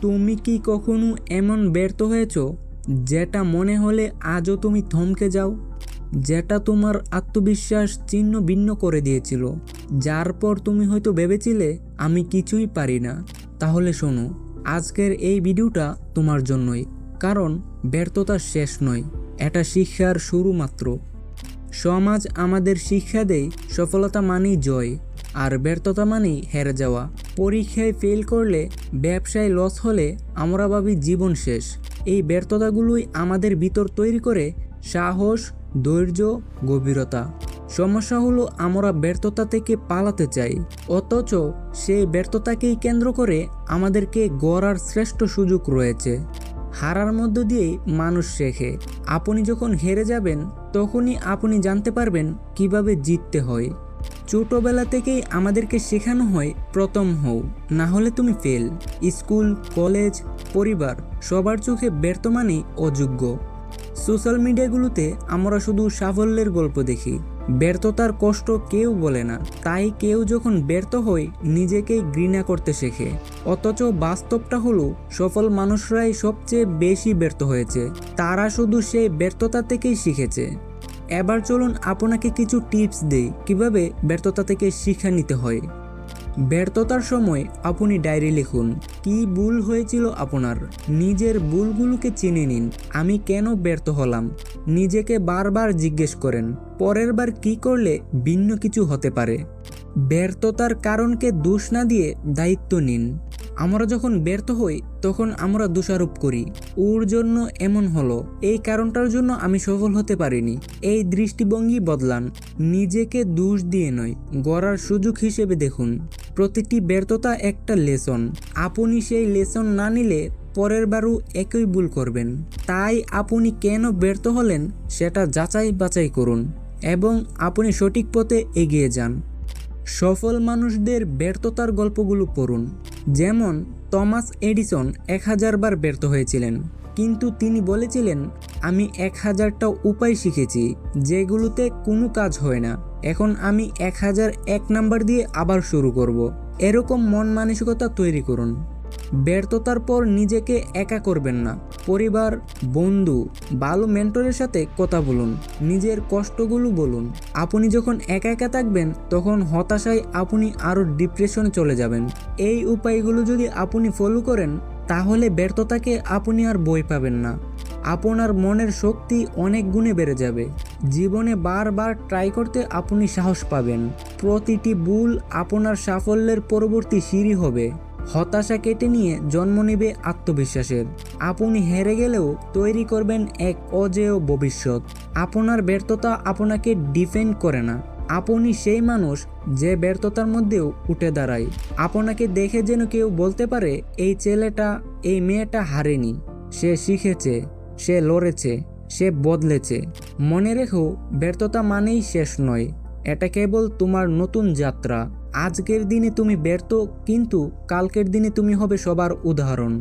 তুমি কি কখনো এমন ব্যর্থ হয়েছ? যেটা মনে হলে আজও তুমি থমকে যাও। যেটা তোমার আত্মবিশ্বাস ছিন্ন ভিন্ন করে দিয়েছিল। যার পর তুমি হয়তো ভেবেছিলে, আমি কিছুই পারি না। তাহলে শোনো, আজকের এই ভিডিওটা তোমার জন্যই। কারণ ব্যর্থতা শেষ নয়, এটা শিক্ষার শুরু মাত্র সমাজ আমাদের শিক্ষা দেয়, সফলতা মানেই জয়। আর ব্যর্থতা মানেই হেরে যাওয়া। পরীক্ষায় ফেল করলে, ব্যবসায় লস হলে আমরা ভাবি জীবন শেষ। এই ব্যর্থতাগুলোই আমাদের ভিতর তৈরি করে সাহস, ধৈর্য, গভীরতা। সমস্যা হলো আমরা ব্যর্থতা থেকে পালাতে চাই। অথচ সেই ব্যর্থতাকেই কেন্দ্র করে আমাদেরকে গড়ার শ্রেষ্ঠ সুযোগ রয়েছে। হারার মধ্য দিয়েই মানুষ শেখে। আপনি যখন হেরে যাবেন, তখনই আপনি জানতে পারবেন কীভাবে জিততে হয়। ছোটবেলা থেকেই আমাদেরকে শেখানো হয় প্রথম হও, না হলে তুমি ফেল স্কুল, কলেজ, পরিবার, সবার চোখে ব্যর্থ মানেই অযোগ্য। সোশ্যাল মিডিয়াগুলোতে আমরা শুধু সাফল্যের গল্প দেখি। ব্যর্থতার কষ্ট কেউ বলে না, তাই কেউ যখন ব্যর্থ হয়, নিজেকেই ঘৃণা করতে শেখে। অথচ বাস্তবটা হলো, সফল মানুষরাই সবচেয়ে বেশি ব্যর্থ হয়েছে। তারা শুধু সেই ব্যর্থতা থেকেই শিখেছে। এবার চলুন আপনাকে কিছু টিপস দেই কীভাবে ব্যর্থতা থেকে শিক্ষা নিতে হয়। ব্যর্থতার সময় আপনি ডায়েরি লিখুন, কি ভুল হয়েছিল আপনার? নিজের ভুলগুলোকে চিনে নিন, আমি কেন ব্যর্থ হলাম? নিজেকে বারবার জিজ্ঞেস করেন, পরের বার কি করলে ভিন্ন কিছু হতে পারে? ব্যর্থতার কারণকে দোষ না দিয়ে দায়িত্ব নিন। আমরা যখন ব্যর্থ হই, তখন আমরা দোষারোপ করি। ওর জন্য এমন হলো। এই কারণটার জন্য আমি সফল হতে পারিনি। এই দৃষ্টিভঙ্গি বদলান। নিজেকে দোষ দিয়ে নয়, গড়ার সুযোগ হিসেবে দেখুন। প্রতিটি ব্যর্থতা একটা লেসন। আপনি সেই লেসন না নিলে পরের বারও একই ভুল করবেন। তাই আপনি কেন ব্যর্থ হলেন, সেটা যাচাই বাছাই করুন। এবং আপনি সঠিক পথে এগিয়ে যান। সফল মানুষদের ব্যর্থতার গল্পগুলো পড়ুন। যেমন টমাস এডিসন এক হাজার বার ব্যর্থ হয়েছিলেন। কিন্তু তিনি বলেছিলেন, আমি এক হাজারটা উপায় শিখেছি, যেগুলোতে কোনো কাজ হয় না। এখন আমি এক হাজার এক নাম্বার দিয়ে আবার শুরু করব। এরকম মন মানসিকতা তৈরি করুন। ব্যর্থতার পর নিজেকে একা করবেন না। পরিবার, বন্ধু, ভালো মেন্টরের সাথে কথা বলুন, নিজের কষ্টগুলো বলুন। আপনি যখন একা একা থাকবেন, তখন হতাশায় আপনি আরও ডিপ্রেশনে চলে যাবেন। এই উপায়গুলো যদি আপনি ফলো করেন, তাহলে ব্যর্থতাকে আপনি আর বই পাবেন না। আপনার মনের শক্তি অনেক গুণে বেড়ে যাবে। জীবনে বারবার ট্রাই করতে আপনি সাহস পাবেন। প্রতিটি ভুল আপনার সাফল্যের পরবর্তী সিঁড়ি হবে। হতাশা কেটে নিয়ে জন্ম নেবে আত্মবিশ্বাসের আপনি হেরে গেলেও তৈরি করবেন এক অজেয় ভবিষ্যৎ। আপনার ব্যর্থতা আপনাকে ডিফেন্ড করে না। আপনি সেই মানুষ যে ব্যর্থতার মধ্যেও উঠে দাঁড়ায়। আপনাকে দেখে যেন কেউ বলতে পারে, এই ছেলেটা, এই মেয়েটা হারেনি। সে শিখেছে, সে লড়েছে, সে বদলেছে। মনে রেখো, ব্যর্থতা মানেই শেষ নয়। এটা কেবল তোমার নতুন যাত্রা। আজকের দিনে তুমি ব্যর্থ কিন্তু কালকের দিনে তুমি হবে সবার উদাহরণ।